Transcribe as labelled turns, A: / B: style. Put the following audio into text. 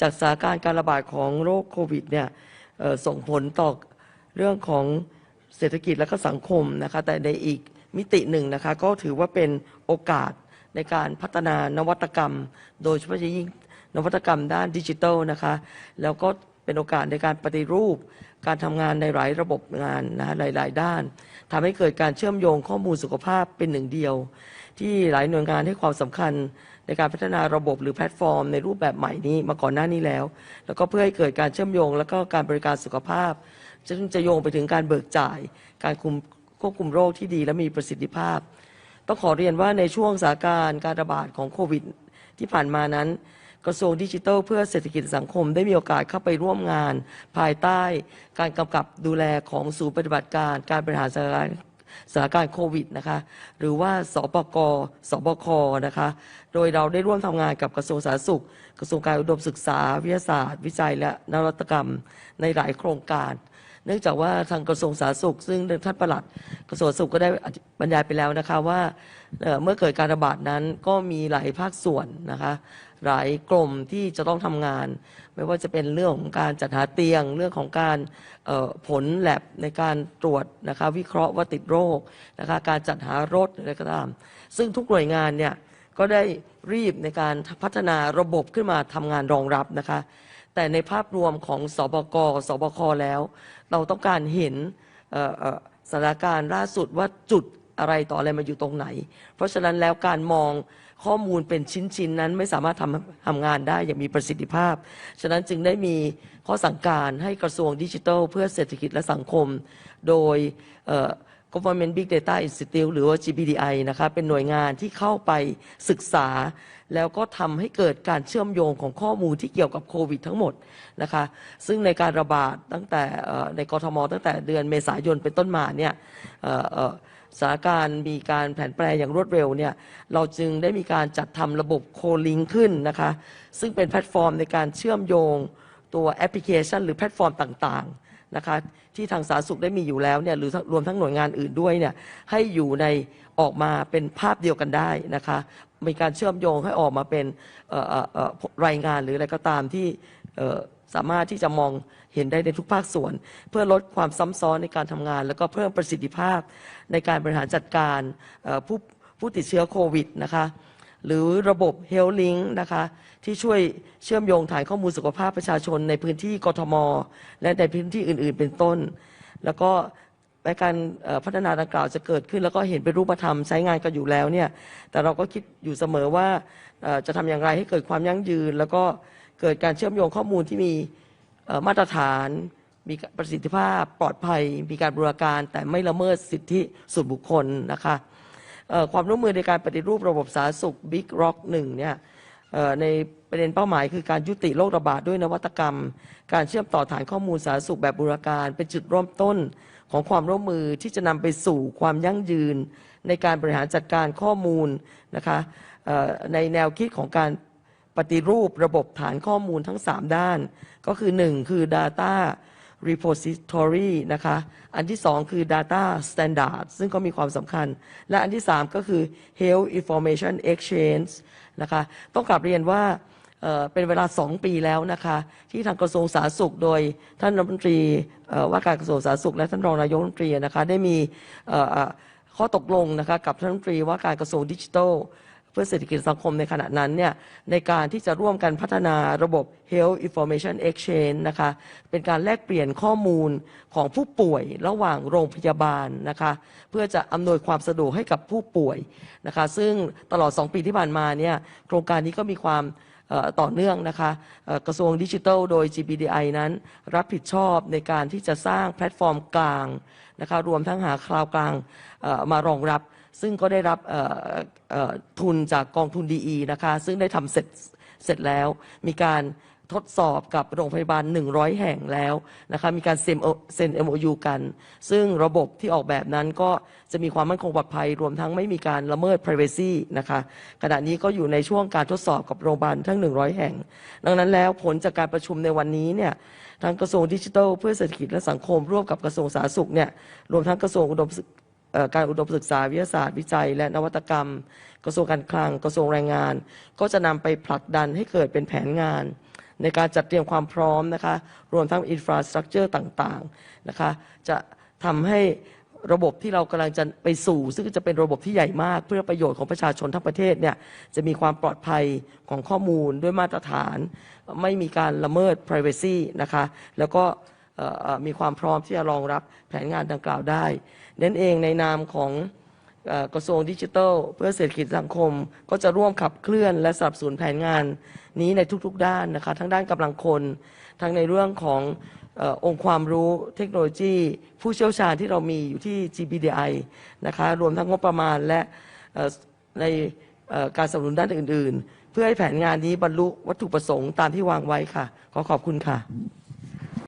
A: จากสถานการณ์การระบาดของโรคโควิดเนี่ยส่งผลต่อเรื่องของเศรษฐกิจและก็สังคมนะคะแต่ในอีกมิติหนึ่งนะคะก็ถือว่าเป็นโอกาสในการพัฒนานวัตกรรม โดยเฉพาะอย่างยิ่งนวัตกรรมด้านดิจิทัลนะคะแล้วก็ เป็นโอกาสในการปฏิรูป การทำงานในหลายระบบงานนะหลาย ๆ ด้านทำให้เกิดการเชื่อมโยงข้อมูลสุขภาพเป็นหนึ่งเดียว ที่หลายหน่วยงานให้ความสำคัญในการพัฒนาระบบหรือแพลตฟอร์ม ในรูปแบบใหม่นี้มาก่อนหน้านี้แล้ว แล้วก็เพื่อให้เกิดการเชื่อมโยง แล้วก็การบริการสุขภาพซึ่งจะโยงไปถึงการเบิกจ่าย การคุมควบคุมโรคที่ดีและมีประสิทธิภาพ ต้องขอเรียนว่าในช่วงสถานการณ์การระบาดของโควิด ที่ผ่านมานั้น กระทรวงดิจิทัล เพื่อเศรษฐกิจสังคมได้มีโอกาสเข้าไปร่วมงาน ภายใต้การกำกับดูแลของศูนย์ปฏิบัติการการบริหารสถานการณ์สถานการณ์โควิดนะคะหรือว่าสปกสบคนะคะโดยเราได้ร่วมทำงานกับกระทรวงสาธารณสุข กระทรวงการอุดมศึกษา วิทยาศาสตร์ วิจัยและนวัตกรรม ในหลายโครงการ เนื่องจากว่าทางกระทรวงสาธารณสุข ซึ่งท่านประหลัดกระทรวงสาธารณสุขก็ได้บรรยายไปแล้วนะคะว่าเมื่อเกิดการระบาดนั้นก็มีหลายภาคส่วนนะคะหลายกลุ่มที่จะต้องทำงาน ไม่ว่าจะเป็นเรื่องของการจัดหาเตียง เรื่องของการผลแลบในการตรวจนะคะวิเคราะห์ว่าติดโรคนะคะการจัดหารถอะไรก็ตาม ซึ่งทุกหน่วยงานเนี่ยก็ได้รีบในการพัฒนาระบบขึ้นมาทำงานรองรับนะคะ แต่ในภาพรวมของสบกสบคแล้ว เราต้องการเห็นสถานการณ์ล่าสุดว่าจุดอะไรต่ออะไรมาอยู่ตรงไหน เพราะฉะนั้นแล้วการมองข้อมูลเป็นชิ้นๆนั้นไม่สามารถทำทำงานได้อย่างมีประสิทธิภาพ ฉะนั้นจึงได้มีข้อสั่งการให้กระทรวงดิจิทัล เพื่อเศรษฐกิจและสังคม โดย Government Big Data Institute หรือว่า GBDI นะคะเป็นหน่วยงานที่เข้าไปศึกษา แล้วก็ทำให้เกิดการเชื่อมโยงของข้อมูลที่เกี่ยวกับโควิดทั้งหมดนะคะซึ่งในการระบาดตั้งแต่เอ่อในกทม ตั้งแต่เดือนเมษายนเป็นต้นมาเนี่ยสถานการณ์มีการแผนแปรอย่างรวดเร็วเนี่ยเราจึงได้มีการจัดทำระบบโคลิงขึ้นนะคะซึ่งเป็นแพลตฟอร์มในการเชื่อมโยงตัวแอปพลิเคชัน หรือแพลตฟอร์มต่างๆ นะคะที่ทางสาธารณสุขได้มีอยู่แล้วเนี่ยหรือรวมทั้งหน่วยงานอื่นด้วยเนี่ยให้อยู่ในออกมาเป็นภาพเดียวกันได้นะคะมีการเชื่อมโยงให้ออกมาเป็นรายงานหรืออะไรก็ตามที่สามารถที่จะมองเห็นได้ในทุกภาคส่วน เพื่อลดความซ้ำซ้อนในการทำงาน แล้วก็เพิ่มประสิทธิภาพในการบริหารจัดการผู้ผู้ติดเชื้อโควิดนะคะ หรือระบบ Health Link นะคะที่ช่วยเชื่อมโยงฐานข้อมูลสุขภาพประชาชนในพื้นที่กทม และในพื้นที่อื่น ๆ เป็นต้น แล้วก็ในการพัฒนาดังกล่าวจะเกิดขึ้น แล้วก็เห็นเป็นรูปธรรมใช้งานกันอยู่แล้วเนี่ยแต่เราก็คิดอยู่เสมอว่าจะทำอย่างไรให้เกิดความยั่งยืน แล้วก็เกิดการเชื่อมโยงข้อมูลที่มีมาตรฐานมีประสิทธิภาพปลอดภัย มีการบูรการ แต่ไม่ละเมิดสิทธิส่วนบุคคลนะคะ ความร่วมมือในการปฏิรูประบบสาธารณสุข Big Rock 1เนี่ยเอ่อในประเด็นเป้าหมายคือการยุติโรคระบาดด้วยนวัตกรรม การเชื่อมต่อฐานข้อมูลสาธารณสุขแบบบูรการ เป็นจุดเริ่มต้นของความร่วมมือที่จะนำไปสู่ความยั่งยืน ในการบริหารจัดการข้อมูลนะคะในแนวคิดของการปฏิรูประบบฐานข้อมูลทั้ง 3 ด้าน ก็คือ 1 คือ Data repository นะคะ อันที่ 2 คือ data standard ซึ่งก็มีความสำคัญ และอันที่ 3 ก็คือ health information exchange นะคะ ต้องกลับเรียนว่าเเป็นเวลา 2 ปีแล้วนะคะ ที่ทางกระทรวงสาธารณสุข โดยท่านรัฐมนตรีว่าการกระทรวงสาธารณสุข และท่านรองนายกรัฐมนตรีนะคะได้มีข้อตกลงนะคะกับท่านรัฐมนตรีว่าการกระทรวงดิจิทัล เพื่อเศรษฐกิจสังคมในขณะนั้นเนี่ยในการที่จะร่วมกันพัฒนาระบบ Health Information Exchange นะคะเป็นการแลกเปลี่ยนข้อมูลของผู้ป่วยระหว่างโรงพยาบาลนะคะเพื่อจะอำนวยความสะดวกให้กับผู้ป่วยนะคะซึ่งตลอด 2 ปีที่ผ่านมาเนี่ยโครงการนี้ก็มีความ ต่อเนื่องนะคะกระทรวงดิจิทัลโดย GBDI นั้น รับผิดชอบในการที่จะสร้างแพลตฟอร์มกลางนะคะรวมทั้งหาคลาวกลางมารองรับ ซึ่งก็ได้รับทุนจากกองทุนดีนะคะซึ่งได้ทำเสร็จเสร็จแล้วมีการ ทดสอบกับโรงพยาบาล 100 แห่งแล้วนะคะมีการเซ็นเซ็น MOU กัน ซึ่งระบบที่ออกแบบนั้นก็จะมีความมั่นคงปลอดภัย รวมทั้งไม่มีการละเมิด Privacy นะคะขณะนี้ก็อยู่ในช่วงการทดสอบกับโรงพยาบาลทั้ง 100 แห่ง ดังนั้นแล้วผลจากการประชุมในวันนี้เนี่ยทางกระทรวงดิจิทัล เพื่อเศรษฐกิจและสังคมร่วมกับกระทรวงสาธารณสุขเนี่ยรวมทั้งกระทรวงอุดมกเอ่อการอุดมศึกษาวิทยาศาสตร์วิจัย และนวัตกรรม กระทรวงการคลังกระทรวงแรงงาน ก็จะนำไปผลักดันให้เกิดเป็นแผนงาน ในการจัดเตรียมความพร้อมนะคะรวมทั้งอินฟราสตรักเจอร์ต่างๆนะคะจะทำให้ระบบที่เรากำลังจะไปสู่ ซึ่งจะเป็นระบบที่ใหญ่มาก เพื่อประโยชน์ของประชาชนทั้งประเทศเนี่ยจะมีความปลอดภัยของข้อมูลด้วยมาตรฐาน ไม่มีการละเมิด Privacy นะคะแล้วก็มีความพร้อมที่จะรองรับแผนงานดังกล่าวได้นั่นเองในนามของ กระทรวงดิจิทัล เพื่อเศรษฐกิจสังคม ก็จะร่วมขับเคลื่อนและสนับสนุนแผนงานนี้ในทุกๆด้านนะคะ ทั้งด้านกำลังคน ทั้งในเรื่องขององค์ความรู้เทคโนโลยี ผู้เชี่ยวชาญที่เรามีอยู่ที่ GBDI นะคะ รวมทั้งงบประมาณและในการสนับสนุนด้านอื่น ๆ เพื่อให้แผนงานนี้บรรลุวัตถุประสงค์ตามที่วางไว้ค่ะ ขอขอบคุณค่ะ